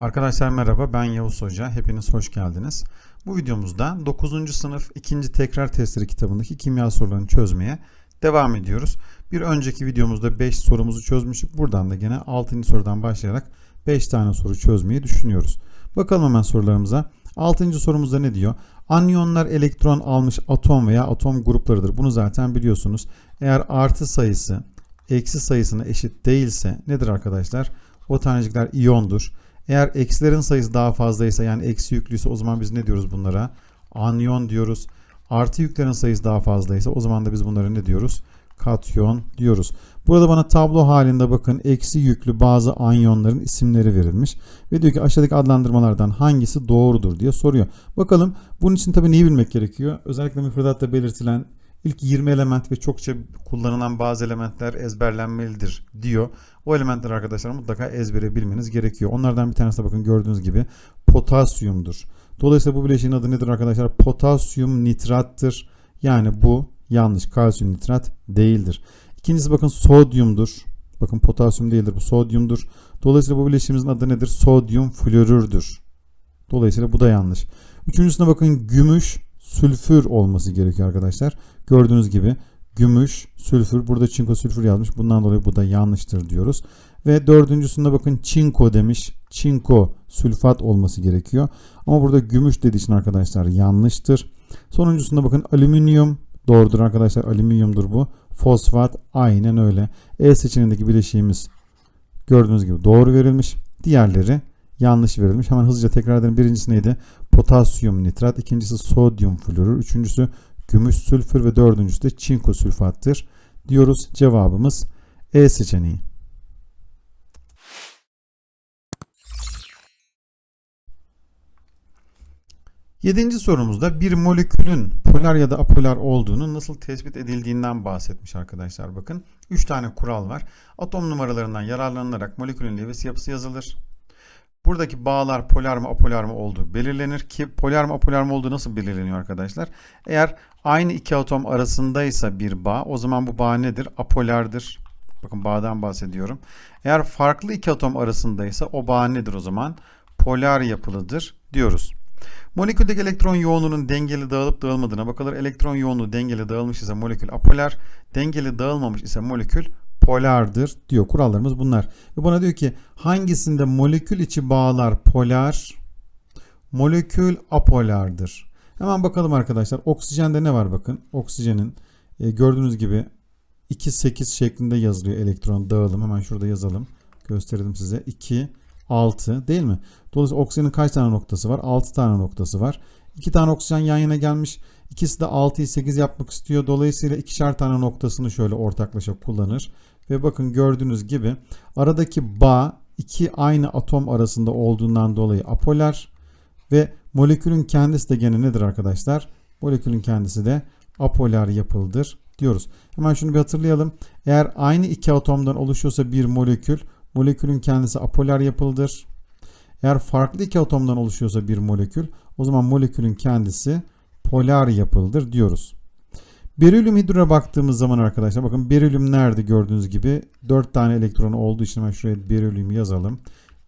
Arkadaşlar merhaba ben Yavuz Hoca. Hepiniz hoş geldiniz. Bu videomuzda 9. sınıf 2. tekrar testleri kitabındaki kimya sorularını çözmeye devam ediyoruz. Bir önceki videomuzda 5 sorumuzu çözmüştük. Buradan da gene 6. sorudan başlayarak 5 tane soru çözmeyi düşünüyoruz. Bakalım hemen sorularımıza. 6. sorumuzda ne diyor? Anyonlar elektron almış atom veya atom gruplarıdır. Bunu zaten biliyorsunuz. Eğer artı sayısı eksi sayısına eşit değilse nedir arkadaşlar? O tanecikler iyondur. Eğer eksilerin sayısı daha fazlaysa yani eksi yüklüyse o zaman biz ne diyoruz bunlara? Anyon diyoruz. Artı yüklerin sayısı daha fazlaysa o zaman da biz bunlara ne diyoruz? Katyon diyoruz. Burada bana tablo halinde bakın eksi yüklü bazı anyonların isimleri verilmiş. Ve diyor ki aşağıdaki adlandırmalardan hangisi doğrudur diye soruyor. Bakalım bunun için tabii neyi bilmek gerekiyor? Özellikle müfredatta belirtilen ilk 20 element ve çokça kullanılan bazı elementler ezberlenmelidir diyor. O elementler arkadaşlar mutlaka ezbere bilmeniz gerekiyor. Onlardan bir tanesi de bakın gördüğünüz gibi potasyumdur. Dolayısıyla bu bileşiğin adı nedir arkadaşlar? Potasyum nitrattır. Yani bu yanlış. Kalsiyum nitrat değildir. İkincisi bakın sodyumdur. Bakın potasyum değildir bu sodyumdur. Dolayısıyla bu bileşiğimizin adı nedir? Sodyum florürdür. Dolayısıyla bu da yanlış. Üçüncüsüne bakın gümüş sülfür olması gerekiyor arkadaşlar. Gördüğünüz gibi gümüş, sülfür. Burada çinko sülfür yazmış. Bundan dolayı bu da yanlıştır diyoruz. Ve dördüncüsünde bakın çinko demiş. Çinko sülfat olması gerekiyor. Ama burada gümüş dediği için arkadaşlar yanlıştır. Sonuncusunda bakın alüminyum doğrudur arkadaşlar. Alüminyumdur bu. Fosfat aynen öyle. E seçeneğindeki bileşiğimiz gördüğünüz gibi doğru verilmiş. Diğerleri yanlış verilmiş. Hemen hızlıca tekrar edelim. Birincisi neydi? Potasyum nitrat. ikincisi sodyum florür. Üçüncüsü gümüş sülfür ve dördüncüsü de çinko sülfattır diyoruz. Cevabımız E seçeneği. Yedinci sorumuzda bir molekülün polar ya da apolar olduğunu nasıl tespit edildiğinden bahsetmiş arkadaşlar. Bakın 3 tane kural var. Atom numaralarından yararlanılarak molekülün Lewis yapısı yazılır. Buradaki bağlar polar mı apolar mı olduğu belirlenir ki polar mı apolar mı olduğu nasıl belirleniyor arkadaşlar? Eğer aynı iki atom arasındaysa bir bağ o zaman bu bağ nedir? Apolardır. Bakın bağdan bahsediyorum. Eğer farklı iki atom arasındaysa o bağ nedir o zaman? Polar yapılıdır diyoruz. Moleküldeki elektron yoğunluğunun dengeli dağılıp dağılmadığına bakılır. Elektron yoğunluğu dengeli dağılmış ise molekül apolar, dengeli dağılmamış ise molekül polardır diyor. Kurallarımız bunlar. Ve bana diyor ki hangisinde molekül içi bağlar polar, molekül apolardır. Hemen bakalım arkadaşlar. Oksijende ne var bakın. Oksijenin e, gördüğünüz gibi 2-8 şeklinde yazılıyor elektron dağılım. Hemen şurada yazalım. Gösterelim size. 2 6 değil mi? Dolayısıyla oksijenin kaç tane noktası var? 6 tane noktası var. 2 tane oksijen yan yana gelmiş. İkisi de 6'yı 8 yapmak istiyor. Dolayısıyla ikişer tane noktasını şöyle ortaklaşa kullanır. Ve bakın gördüğünüz gibi aradaki bağ iki aynı atom arasında olduğundan dolayı apolar ve molekülün kendisi de gene nedir arkadaşlar? Molekülün kendisi de apolar yapıldır diyoruz. Hemen şunu bir hatırlayalım. Eğer aynı iki atomdan oluşuyorsa bir molekül, molekülün kendisi apolar yapıldır. Eğer farklı iki atomdan oluşuyorsa bir molekül, o zaman molekülün kendisi polar yapıldır diyoruz. Berilyum hidroya baktığımız zaman arkadaşlar bakın berilyum nerede gördüğünüz gibi 4 tane elektronu olduğu için hemen şuraya berilyum yazalım.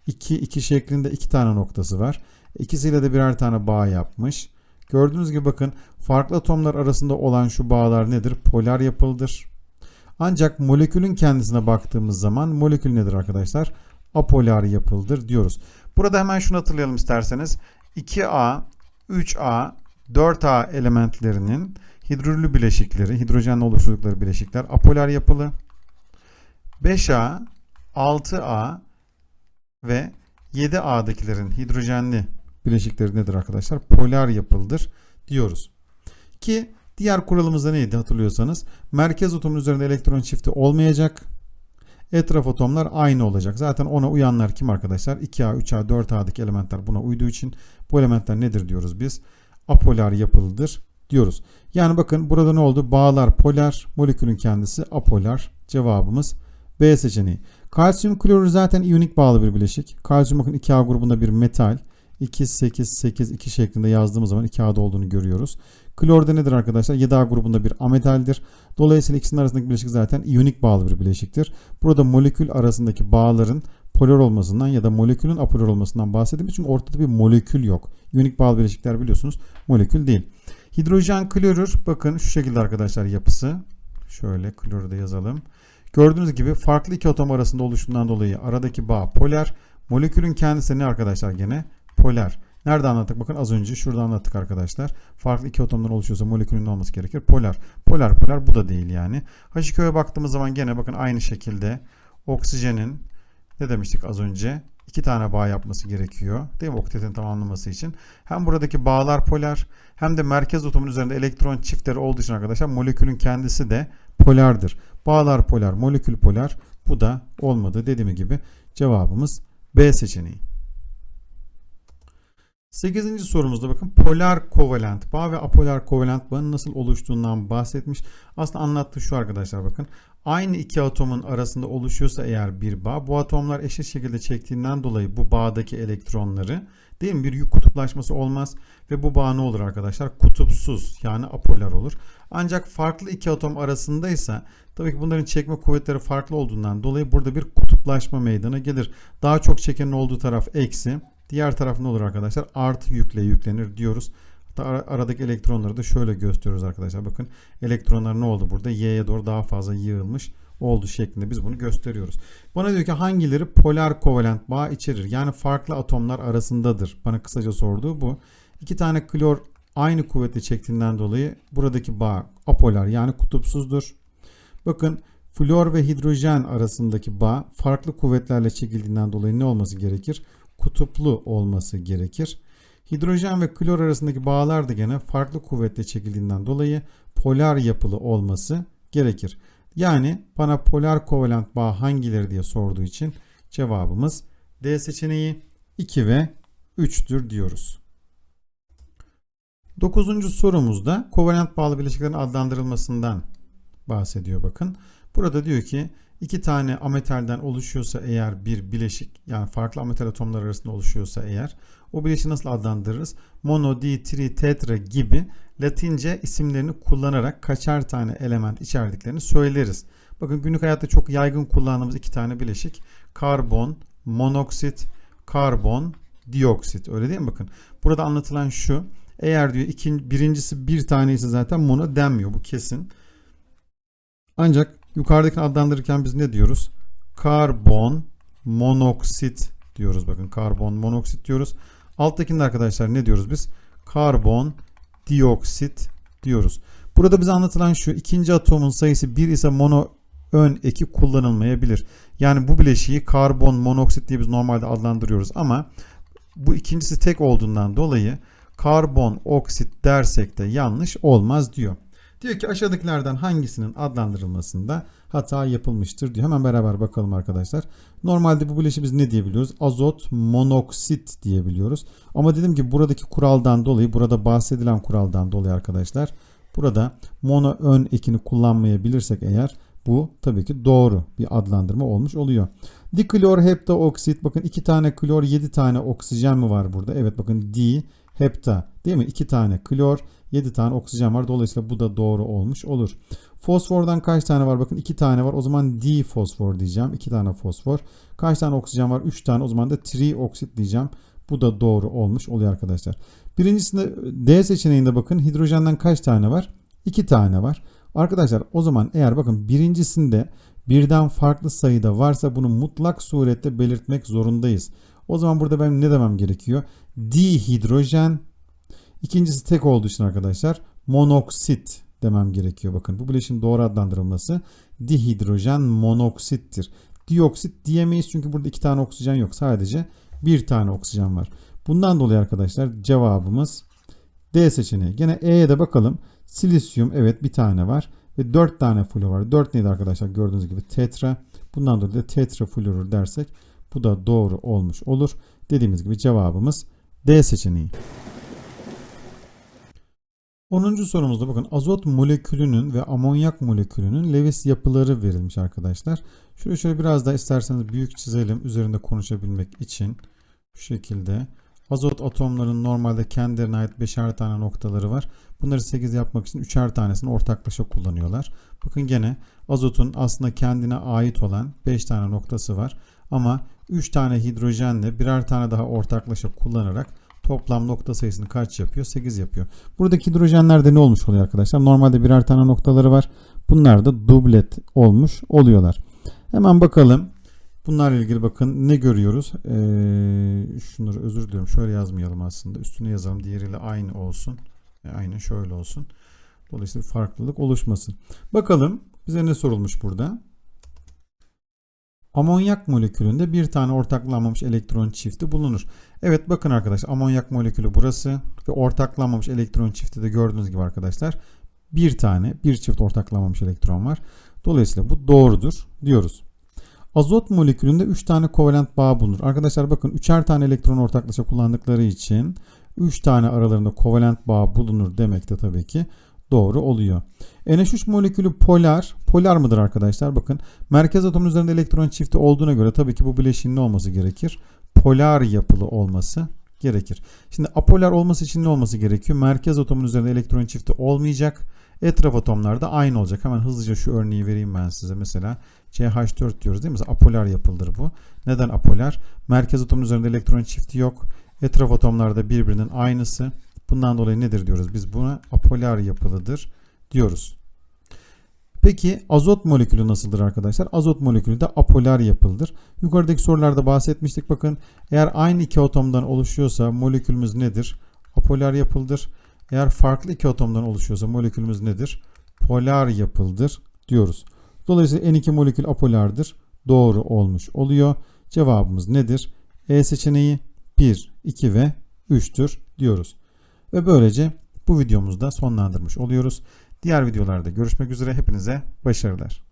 2 2 şeklinde 2 tane noktası var. İkisiyle de birer tane bağ yapmış. Gördüğünüz gibi bakın farklı atomlar arasında olan şu bağlar nedir? Polar yapılıdır. Ancak molekülün kendisine baktığımız zaman molekül nedir arkadaşlar? Apolar yapılıdır diyoruz. Burada hemen şunu hatırlayalım isterseniz. 2A, 3A, 4A elementlerinin hidrürlü bileşikleri, hidrojenle oluşturdukları bileşikler apolar yapılı. 5A, 6A ve 7A'dakilerin hidrojenli bileşikleri nedir arkadaşlar? Polar yapılıdır diyoruz. Ki diğer kuralımız da neydi hatırlıyorsanız? Merkez atomun üzerinde elektron çifti olmayacak. Etraf atomlar aynı olacak. Zaten ona uyanlar kim arkadaşlar? 2A, 3A, 4A'daki elementler buna uyduğu için bu elementler nedir diyoruz biz? Apolar yapılıdır diyoruz. Yani bakın burada ne oldu? Bağlar polar, molekülün kendisi apolar. Cevabımız B seçeneği. Kalsiyum klorür zaten iyonik bağlı bir bileşik. Kalsiyum bakın 2A grubunda bir metal. 2, 8, 8, 2 şeklinde yazdığımız zaman 2A'da olduğunu görüyoruz. Klor da nedir arkadaşlar? 7A grubunda bir ametaldir. Dolayısıyla ikisinin arasındaki bileşik zaten iyonik bağlı bir bileşiktir. Burada molekül arasındaki bağların polar olmasından ya da molekülün apolar olmasından bahsedilmiş. Çünkü ortada bir molekül yok. İyonik bağlı bileşikler biliyorsunuz molekül değil. Hidrojen klorür bakın şu şekilde arkadaşlar yapısı. Şöyle klorü de yazalım. Gördüğünüz gibi farklı iki atom arasında oluştuğundan dolayı aradaki bağ polar. Molekülün kendisi ne arkadaşlar gene? Polar. Nerede anlattık? Bakın az önce şurada anlattık arkadaşlar. Farklı iki atomdan oluşuyorsa molekülün olması gerekir. Polar. Polar polar bu da değil yani. H2O'ya baktığımız zaman gene bakın aynı şekilde oksijenin ne demiştik az önce? İki tane bağ yapması gerekiyor. Değil mi? Oktetin tamamlaması için. Hem buradaki bağlar polar hem de merkez atomun üzerinde elektron çiftleri olduğu için arkadaşlar molekülün kendisi de polardır. Bağlar polar, molekül polar. Bu da olmadı. Dediğim gibi cevabımız B seçeneği. 8. sorumuzda bakın polar kovalent bağ ve apolar kovalent bağın nasıl oluştuğundan bahsetmiş. Aslında anlattığı şu arkadaşlar bakın. Aynı iki atomun arasında oluşuyorsa eğer bir bağ bu atomlar eşit şekilde çektiğinden dolayı bu bağdaki elektronları değil mi bir yük kutuplaşması olmaz ve bu bağ ne olur arkadaşlar? Kutupsuz yani apolar olur. Ancak farklı iki atom arasındaysa tabii ki bunların çekme kuvvetleri farklı olduğundan dolayı burada bir kutuplaşma meydana gelir. Daha çok çekenin olduğu taraf eksi Diğer taraf ne olur arkadaşlar? Artı yükle yüklenir diyoruz. Hatta aradaki elektronları da şöyle gösteriyoruz arkadaşlar. Bakın elektronlar ne oldu burada? Y'ye doğru daha fazla yığılmış oldu şeklinde biz bunu gösteriyoruz. Bana diyor ki hangileri polar kovalent bağ içerir? Yani farklı atomlar arasındadır. Bana kısaca sorduğu bu. İki tane klor aynı kuvvetle çektiğinden dolayı buradaki bağ apolar yani kutupsuzdur. Bakın flor ve hidrojen arasındaki bağ farklı kuvvetlerle çekildiğinden dolayı ne olması gerekir? Kutuplu olması gerekir. Hidrojen ve klor arasındaki bağlar da gene farklı kuvvetle çekildiğinden dolayı polar yapılı olması gerekir. Yani bana polar kovalent bağ hangileri diye sorduğu için cevabımız D seçeneği 2 ve 3'tür diyoruz. Dokuzuncu sorumuzda kovalent bağlı bileşiklerin adlandırılmasından bahsediyor bakın. Burada diyor ki iki tane ametalden oluşuyorsa eğer bir bileşik yani farklı ametal atomlar arasında oluşuyorsa eğer o bileşiği nasıl adlandırırız? Mono, di, tri, tetra gibi latince isimlerini kullanarak kaçar tane element içerdiklerini söyleriz. Bakın günlük hayatta çok yaygın kullandığımız iki tane bileşik karbon, monoksit, karbon, dioksit öyle değil mi? Bakın burada anlatılan şu eğer diyor ikinci, birincisi bir taneyse zaten mono denmiyor bu kesin. Ancak yukarıdaki adlandırırken biz ne diyoruz? Karbon monoksit diyoruz. Bakın karbon monoksit diyoruz. Alttakinde arkadaşlar ne diyoruz biz? Karbon dioksit diyoruz. Burada bize anlatılan şu ikinci atomun sayısı 1 ise mono ön eki kullanılmayabilir. Yani bu bileşiği karbon monoksit diye biz normalde adlandırıyoruz ama bu ikincisi tek olduğundan dolayı karbon oksit dersek de yanlış olmaz diyor. Diyor ki aşağıdakilerden hangisinin adlandırılmasında hata yapılmıştır diyor. Hemen beraber bakalım arkadaşlar. Normalde bu bileşi biz ne diyebiliyoruz? Azot monoksit diyebiliyoruz. Ama dedim ki buradaki kuraldan dolayı, burada bahsedilen kuraldan dolayı arkadaşlar burada mono ön ekini kullanmayabilirsek eğer bu tabii ki doğru bir adlandırma olmuş oluyor. Diklor heptaoksit bakın iki tane klor 7 tane oksijen mi var burada? Evet bakın di hepta değil mi? 2 tane klor 7 tane oksijen var. Dolayısıyla bu da doğru olmuş olur. Fosfordan kaç tane var? Bakın 2 tane var. O zaman D fosfor diyeceğim. 2 tane fosfor. Kaç tane oksijen var? 3 tane. O zaman da trioksit diyeceğim. Bu da doğru olmuş oluyor arkadaşlar. Birincisinde D seçeneğinde bakın hidrojenden kaç tane var? 2 tane var. Arkadaşlar o zaman eğer bakın birincisinde birden farklı sayıda varsa bunu mutlak surette belirtmek zorundayız. O zaman burada ben ne demem gerekiyor? Dihidrojen. İkincisi tek olduğu için arkadaşlar monoksit demem gerekiyor. Bakın bu bileşiğin doğru adlandırılması dihidrojen monoksittir. Dioksit diyemeyiz çünkü burada iki tane oksijen yok. Sadece bir tane oksijen var. Bundan dolayı arkadaşlar cevabımız D seçeneği. Gene E'ye de bakalım. Silisyum evet bir tane var. Ve 4 tane flor var. 4 neydi arkadaşlar? Gördüğünüz gibi tetra. Bundan dolayı da tetra florür dersek bu da doğru olmuş olur. Dediğimiz gibi cevabımız D seçeneği. 10. sorumuzda bakın azot molekülünün ve amonyak molekülünün Lewis yapıları verilmiş arkadaşlar. Şöyle şöyle biraz daha isterseniz büyük çizelim üzerinde konuşabilmek için. Şu şekilde. Azot atomlarının normalde kendilerine ait 5'er tane noktaları var. Bunları 8 yapmak için 3'er tanesini ortaklaşa kullanıyorlar. Bakın gene azotun aslında kendine ait olan 5 tane noktası var. Ama 3 tane hidrojenle birer tane daha ortaklaşa kullanarak toplam nokta sayısını kaç yapıyor? 8 yapıyor. Buradaki hidrojenlerde ne olmuş oluyor arkadaşlar? Normalde birer tane noktaları var. Bunlar da dublet olmuş oluyorlar. Hemen bakalım. Bunlarla ilgili bakın ne görüyoruz? Ee, şunları özür diliyorum. Şöyle yazmayalım aslında. Üstüne yazalım. Diğeriyle aynı olsun. E, aynı şöyle olsun. Dolayısıyla farklılık oluşmasın. Bakalım bize ne sorulmuş burada? Amonyak molekülünde bir tane ortaklanmamış elektron çifti bulunur. Evet bakın arkadaşlar amonyak molekülü burası ve ortaklanmamış elektron çifti de gördüğünüz gibi arkadaşlar bir tane bir çift ortaklanmamış elektron var. Dolayısıyla bu doğrudur diyoruz. Azot molekülünde 3 tane kovalent bağ bulunur. Arkadaşlar bakın 3'er tane elektron ortaklaşa kullandıkları için 3 tane aralarında kovalent bağ bulunur demek de tabii ki doğru oluyor. NH3 molekülü polar. Polar mıdır arkadaşlar? Bakın merkez atomun üzerinde elektron çifti olduğuna göre tabii ki bu bileşiğin ne olması gerekir? Polar yapılı olması gerekir. Şimdi apolar olması için ne olması gerekiyor? Merkez atomun üzerinde elektron çifti olmayacak. Etraf atomlar da aynı olacak. Hemen hızlıca şu örneği vereyim ben size. Mesela CH4 diyoruz değil mi? Mesela apolar yapıldır bu. Neden apolar? Merkez atomun üzerinde elektron çifti yok. Etraf atomlar da birbirinin aynısı. Bundan dolayı nedir diyoruz? Biz buna apolar yapılıdır diyoruz. Peki azot molekülü nasıldır arkadaşlar? Azot molekülü de apolar yapılıdır. Yukarıdaki sorularda bahsetmiştik. Bakın eğer aynı iki atomdan oluşuyorsa molekülümüz nedir? Apolar yapıldır. Eğer farklı iki atomdan oluşuyorsa molekülümüz nedir? Polar yapıldır diyoruz. Dolayısıyla N2 molekül apolardır. Doğru olmuş oluyor. Cevabımız nedir? E seçeneği 1, 2 ve 3'tür diyoruz. Ve böylece bu videomuzda sonlandırmış oluyoruz. Diğer videolarda görüşmek üzere. Hepinize başarılar.